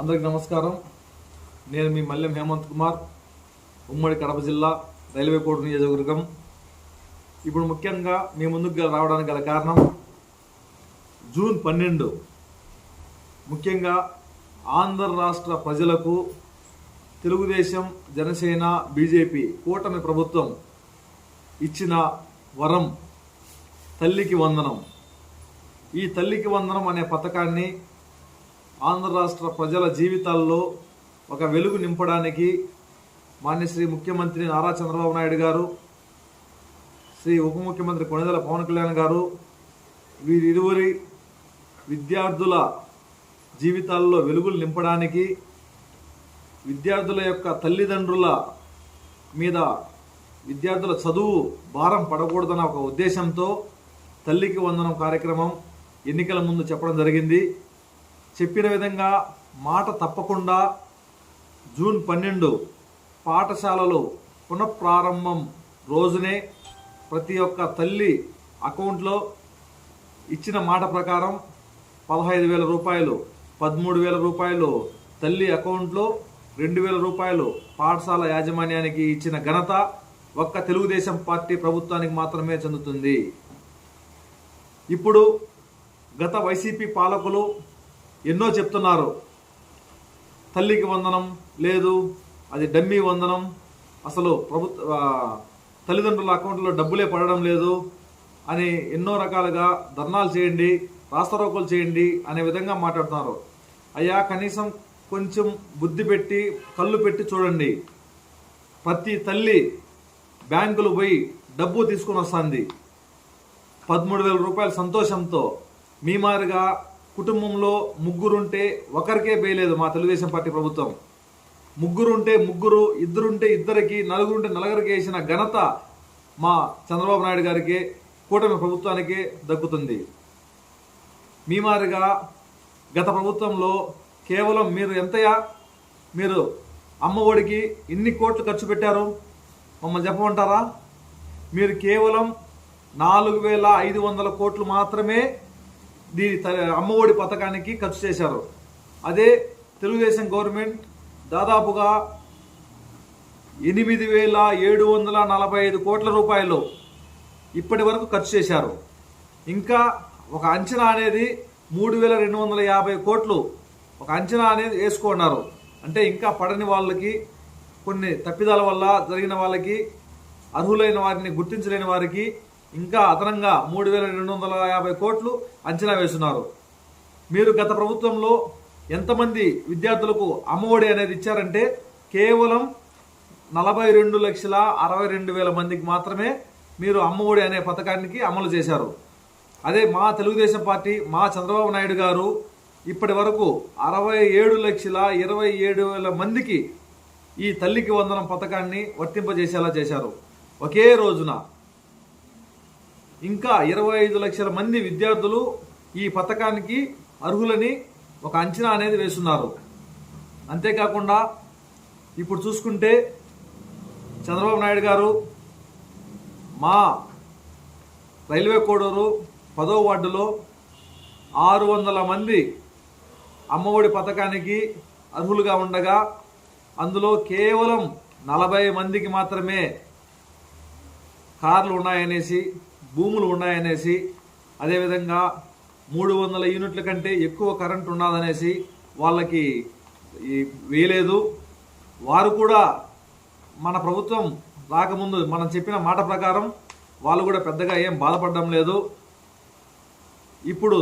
అందరికి నమస్కారం. నేను మీ మల్లెం హేమంత్ కుమార్ ఉమ్మడి కడప జిల్లా రైల్వే కోర్టు నియోజకవర్గం. ఇప్పుడు ముఖ్యంగా మీ ముందుకు రావడానికి గల కారణం జూన్ పన్నెండు. ముఖ్యంగా ఆంధ్ర రాష్ట్ర ప్రజలకు తెలుగుదేశం జనసేన బీజేపీ కూటమి ప్రభుత్వం ఇచ్చిన వరం తల్లికి వందనం. ఈ తల్లికి వందనం అనే పథకాన్ని ఆంధ్ర రాష్ట్ర ప్రజల జీవితాల్లో ఒక వెలుగు నింపడానికి మాన్యశ్రీ ముఖ్యమంత్రి నారా చంద్రబాబు నాయుడు గారు శ్రీ ఉప ముఖ్యమంత్రి కొణిదల పవన్ కళ్యాణ్ గారు వీరిరువురి విద్యార్థుల జీవితాల్లో వెలుగులు నింపడానికి విద్యార్థుల యొక్క తల్లిదండ్రుల మీద విద్యార్థుల చదువు భారం పడకూడదన్న ఒక ఉద్దేశంతో తల్లికి వందనం కార్యక్రమం ఎన్నికల ముందు చెప్పడం జరిగింది. చెప్పిన విధంగా మాట తప్పకుండా జూన్ పన్నెండు పాఠశాలలు పునఃప్రారంభం రోజునే ప్రతి ఒక్క తల్లి అకౌంట్లో ఇచ్చిన మాట ప్రకారం పదహైదు వేల రూపాయలు పదమూడు వేల రూపాయలు తల్లి అకౌంట్లో రెండు వేల రూపాయలు పాఠశాల యాజమాన్యానికి ఇచ్చిన ఘనత ఒక్క తెలుగుదేశం పార్టీ ప్రభుత్వానికి మాత్రమే చెందుతుంది. ఇప్పుడు గత వైసీపీ పాలకులు ఎన్నో చెప్తున్నారు. తల్లికి వందనం లేదు అది డమ్మీ వందనం. అసలు ప్రభుత్వ తల్లిదండ్రుల అకౌంట్లో డబ్బులే పడడం లేదు అని ఎన్నో రకాలుగా ధర్నాలు చేయండి రాస్తారోకులు చేయండి అనే విధంగా మాట్లాడుతున్నారు. అయ్యా కనీసం కొంచెం బుద్ధి పెట్టి కళ్ళు పెట్టి చూడండి. ప్రతి తల్లి బ్యాంకులు పోయి డబ్బు తీసుకొని వస్తుంది. పదమూడు వేల రూపాయల సంతోషంతో. మీ మాదిరిగా కుటుంబంలో ముగ్గురుంటే ఒకరికే వేయలేదు మా తెలుగుదేశం పార్టీ ప్రభుత్వం. ముగ్గురుంటే ముగ్గురు ఇద్దరుంటే ఇద్దరికి నలుగురుంటే నలుగురికి వేసిన ఘనత మా చంద్రబాబు నాయుడు గారికి కూటమి ప్రభుత్వానికి దక్కుతుంది. మీ మాదిరిగా గత ప్రభుత్వంలో కేవలం మీరు ఎంతయా మీరు అమ్మఒడికి ఇన్ని కోట్లు ఖర్చు పెట్టారు? మమ్మల్ని చెప్పమంటారా? మీరు కేవలం నాలుగు వేల ఐదు వందల కోట్లు మాత్రమే దీని త- అమ్మఒడి పథకానికి ఖర్చు చేశారు. అదే తెలుగుదేశం గవర్నమెంట్ దాదాపుగా ఎనిమిది వేల ఏడు వందల నలభై ఐదు కోట్ల రూపాయలు ఇప్పటి వరకు ఖర్చు చేశారు. ఇంకా ఒక అంచనా అనేది మూడు వేల రెండు వందల యాభై కోట్లు ఒక అంచనా అనేది వేసుకున్నారు. అంటే ఇంకా పడని వాళ్ళకి కొన్ని తప్పిదాల వల్ల జరిగిన వాళ్ళకి అర్హులైన వారిని గుర్తించలేని వారికి ఇంకా అదనంగా మూడు వేల రెండు వందల యాభై కోట్లు అంచనా వేస్తున్నారు. మీరు గత ప్రభుత్వంలో ఎంతమంది విద్యార్థులకు అమ్మఒడి అనేది ఇచ్చారంటే కేవలం నలభై రెండు లక్షల అరవై రెండు వేల మందికి మాత్రమే మీరు అమ్మఒడి అనే పథకానికి అమలు చేశారు. అదే మా తెలుగుదేశం పార్టీ మా చంద్రబాబు నాయుడు గారు ఇప్పటి వరకు అరవై ఏడు లక్షల ఇరవై ఏడు వేల మందికి ఈ తల్లికి వందనం పథకాన్ని వర్తింపజేసేలా చేశారు. ఒకే రోజున ఇంకా ఇరవై ఐదు లక్షల మంది విద్యార్థులు ఈ పథకానికి అర్హులని ఒక అంచనా అనేది వేస్తున్నారు. అంతేకాకుండా ఇప్పుడు చూసుకుంటే చంద్రబాబు నాయుడు గారు మా రైల్వే కోడూరు పదో వార్డులో ఆరు వందల మంది అమ్మఒడి పథకానికి అర్హులుగా ఉండగా అందులో కేవలం నలభై మందికి మాత్రమే కార్లు ఉన్నాయనేసి భూములు ఉన్నాయనేసి అదేవిధంగా మూడు వందల యూనిట్ల కంటే ఎక్కువ కరెంట్ ఉన్నదనేసి వాళ్ళకి వేయలేదు. వారు కూడా మన ప్రభుత్వం రాకముందు మనం చెప్పిన మాట ప్రకారం వాళ్ళు కూడా పెద్దగా ఏం బాధపడడం లేదు. ఇప్పుడు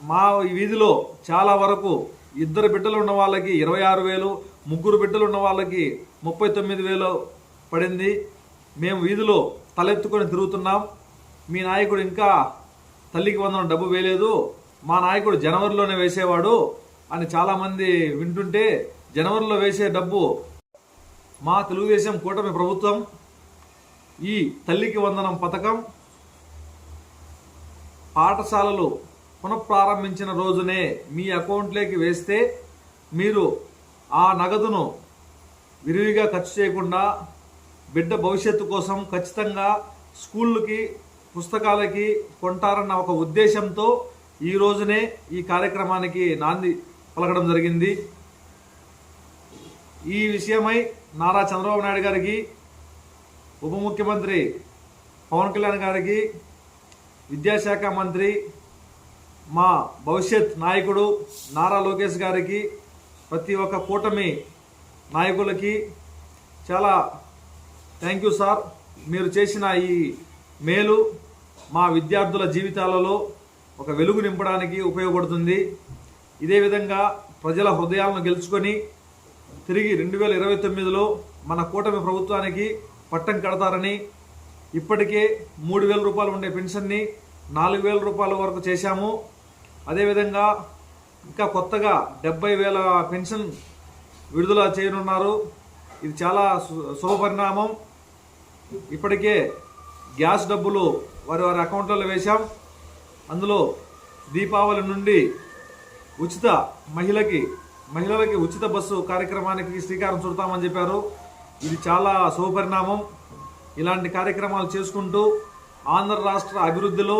మా వీధిలో చాలా వరకు ఇద్దరు బిడ్డలు ఉన్న వాళ్ళకి ఇరవై ఆరు వేలు ముగ్గురు బిడ్డలు ఉన్న వాళ్ళకి ముప్పై తొమ్మిది వేలు పడింది. మేము వీధిలో తలెత్తుకొని తిరుగుతున్నాం. మీ నాయకుడు ఇంకా తల్లికి వందనం డబ్బు వేయలేదు. మా నాయకుడు జనవరిలోనే వేసేవాడు అని చాలామంది వింటుంటే జనవరిలో వేసే డబ్బు మా తెలుగుదేశం కూటమి ప్రభుత్వం ఈ తల్లికి వందనం పథకం పాఠశాలలు పునఃప్రారంభించిన రోజునే మీ అకౌంట్లోకి వేస్తే మీరు ఆ నగదును విరివిగా ఖర్చు చేయకుండా బిడ్డ భవిష్యత్తు కోసం ఖచ్చితంగా స్కూళ్ళకి పుస్తకాలకి కొంటారన్న ఒక ఉద్దేశంతో ఈ రోజునే ఈ కార్యక్రమానికి నాంది పలకడం జరిగింది. ఈ విషయమై నారా చంద్రబాబు నాయుడు గారికి ఉప ముఖ్యమంత్రి పవన్ కళ్యాణ్ గారికి విద్యాశాఖ మంత్రి మా భవిష్యత్ నాయకుడు నారా లోకేష్ గారికి ప్రతి ఒక్క కూటమి నాయకులకి చాలా థ్యాంక్ యూ సార్. మీరు చేసిన ఈ మేలు మా విద్యార్థుల జీవితాలలో ఒక వెలుగు నింపడానికి ఉపయోగపడుతుంది. ఇదే విధంగా ప్రజల హృదయాలను గెలుచుకొని తిరిగి రెండు వేల ఇరవై తొమ్మిదిలో మన కూటమి ప్రభుత్వానికి పట్టం కడతారని ఇప్పటికే మూడు వేల రూపాయలు ఉండే పెన్షన్ని నాలుగు వేల రూపాయల వరకు చేశాము. అదేవిధంగా ఇంకా కొత్తగా డెబ్బై వేల పెన్షన్ విడుదల చేయనున్నారు. ఇది చాలా శుభపరిణామం. ఇప్పటికే గ్యాస్ డబ్బులు వారి వారి అకౌంట్లలో వేశాం. అందులో దీపావళి నుండి ఉచిత మహిళకి మహిళలకి ఉచిత బస్సు కార్యక్రమానికి శ్రీకారం చుడతామని చెప్పారు. ఇది చాలా శుభపరిణామం. ఇలాంటి కార్యక్రమాలు చేసుకుంటూ ఆంధ్ర రాష్ట్ర అభివృద్ధిలో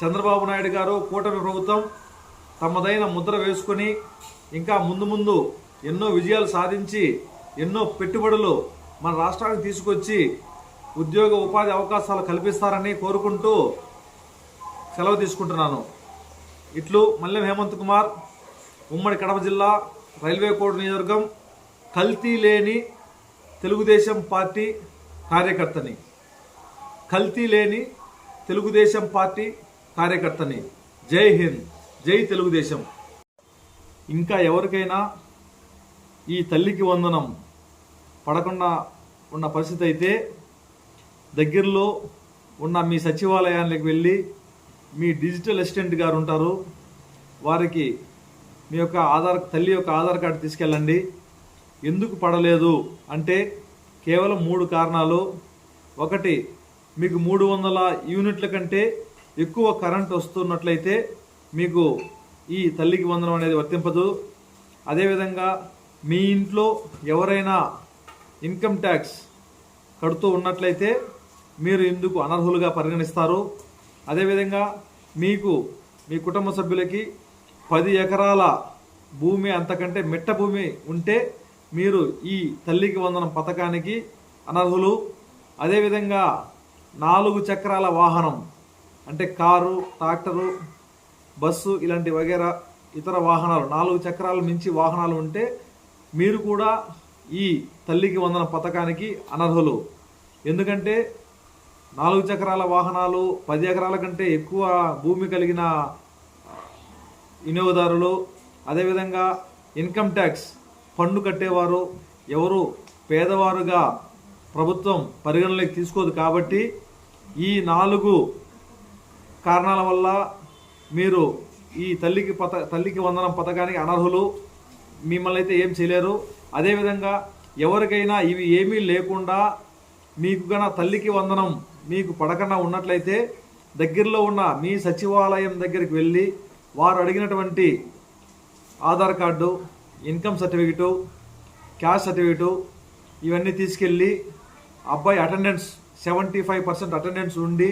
చంద్రబాబు నాయుడు గారు కూటమి ప్రభుత్వం తమదైన ముద్ర వేసుకొని ఇంకా ముందు ముందు ఎన్నో విజయాలు సాధించి ఎన్నో పెట్టుబడులు మన రాష్ట్రానికి తీసుకొచ్చి ఉద్యోగ ఉపాధి అవకాశాలు కల్పిస్తారని కోరుకుంటూ సెలవు తీసుకుంటున్నాను. ఇట్లు మల్లెం హేమంత్ కుమార్ ఉమ్మడి కడప జిల్లా రైల్వే కోడ్ నియోజకవర్గం కల్తీ లేని తెలుగుదేశం పార్టీ కార్యకర్తని. కల్తీ లేని తెలుగుదేశం పార్టీ కార్యకర్తని. జై హింద్ జై తెలుగుదేశం. ఇంకా ఎవరికైనా ఈ తల్లికి వందనం పడకుండా ఉన్న పరిస్థితి అయితే దగ్గరలో ఉన్న మీ సచివాలయానికి వెళ్ళి మీ డిజిటల్ అసిస్టెంట్ గారు ఉంటారు. వారికి మీ యొక్క ఆధార్ తల్లి యొక్క ఆధార్ కార్డు తీసుకెళ్ళండి. ఎందుకు పడలేదు అంటే కేవలం మూడు కారణాలు. ఒకటి మీకు మూడు వందల యూనిట్ల కంటే ఎక్కువ కరెంట్ వస్తున్నట్లయితే మీకు ఈ తల్లికి వందనం అనేది వర్తింపదు. అదేవిధంగా మీ ఇంట్లో ఎవరైనా ఇన్కమ్ ట్యాక్స్ కడుతూ ఉన్నట్లయితే మీరు ఇందుకు అనర్హులుగా పరిగణిస్తారు? అదేవిధంగా మీకు మీ కుటుంబ సభ్యులకి పది ఎకరాల భూమి అంతకంటే మెట్ట భూమి ఉంటే మీరు ఈ తల్లికి వందనం పథకానికి అనర్హులు. అదేవిధంగా నాలుగు చక్రాల వాహనం అంటే కారు ట్రాక్టరు బస్సు ఇలాంటి వగేరా ఇతర వాహనాలు నాలుగు చక్రాలు మించి వాహనాలు ఉంటే మీరు కూడా ఈ తల్లికి వందన పథకానికి అనర్హులు. ఎందుకంటే నాలుగు చక్రాల వాహనాలు పది ఎకరాల కంటే ఎక్కువ భూమి కలిగిన వినియోగదారులు అదేవిధంగా ఇన్కమ్ ట్యాక్స్ పన్ను కట్టేవారు ఎవరు పేదవారుగా ప్రభుత్వం పరిగణలోకి తీసుకోదు కాబట్టి ఈ నాలుగు కారణాల వల్ల మీరు ఈ తల్లికి పథ తల్లికి వందనం పథకానికి అనర్హులు మిమ్మల్ని అయితే ఏం చేయలేరు. అదేవిధంగా ఎవరికైనా ఇవి ఏమీ లేకుండా మీకు గన తల్లికి వందనం మీకు పడకుండా ఉన్నట్లయితే దగ్గరలో ఉన్న మీ సచివాలయం దగ్గరికి వెళ్ళి వారు అడిగినటువంటి Aadhaar card income certificate cash certificate ఇవన్నీ తీసుకెళ్ళి అబ్బాయి attendance seventy five percent attendance ఉండి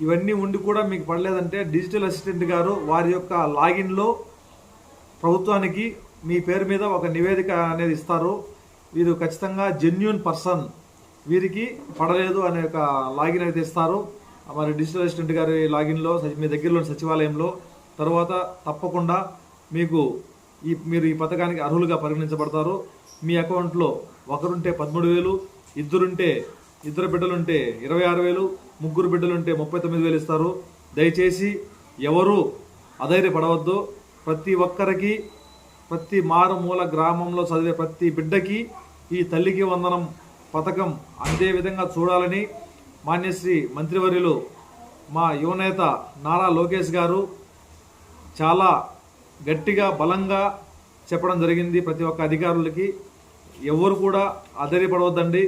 ఇవన్నీ ఉండి కూడా మీకు పడలేదంటే డిజిటల్ అసిస్టెంట్ గారు వారి యొక్క లాగిన్లో ప్రభుత్వానికి మీ పేరు మీద ఒక నివేదిక అనేది ఇస్తారు. వీరు ఖచ్చితంగా జెన్యున్ పర్సన్ వీరికి పడలేదు అనే ఒక లాగిన్ అయితే ఇస్తారు. మరి డిజిటల్ అసిస్టెంట్ గారి లాగిన్లో మీ దగ్గరలోని సచివాలయంలో తర్వాత తప్పకుండా మీకు ఈ మీరు ఈ పథకానికి అర్హులుగా పరిగణించబడతారు. మీ అకౌంట్లో ఒకరుంటే పదమూడు వేలు ఇద్దరుంటే ఇద్దరు బిడ్డలుంటే ఇరవై ఆరు వేలు ముగ్గురు బిడ్డలుంటే ముప్పై తొమ్మిది వేలు ఇస్తారు. దయచేసి ఎవరు అధైర్యపడవద్దు. ప్రతి ఒక్కరికి ప్రతి మారుమూల గ్రామంలో చదివే ప్రతి బిడ్డకి ఈ తల్లికి వందనం పథకం అందే విధంగా చూడాలని మాన్యశ్రీ మంత్రివర్యులు మా యువనేత నారా లోకేష్ గారు చాలా గట్టిగా బలంగా చెప్పడం జరిగింది ప్రతి ఒక్క అధికారులకి. ఎవరు కూడా అధైర్యపడవద్దండి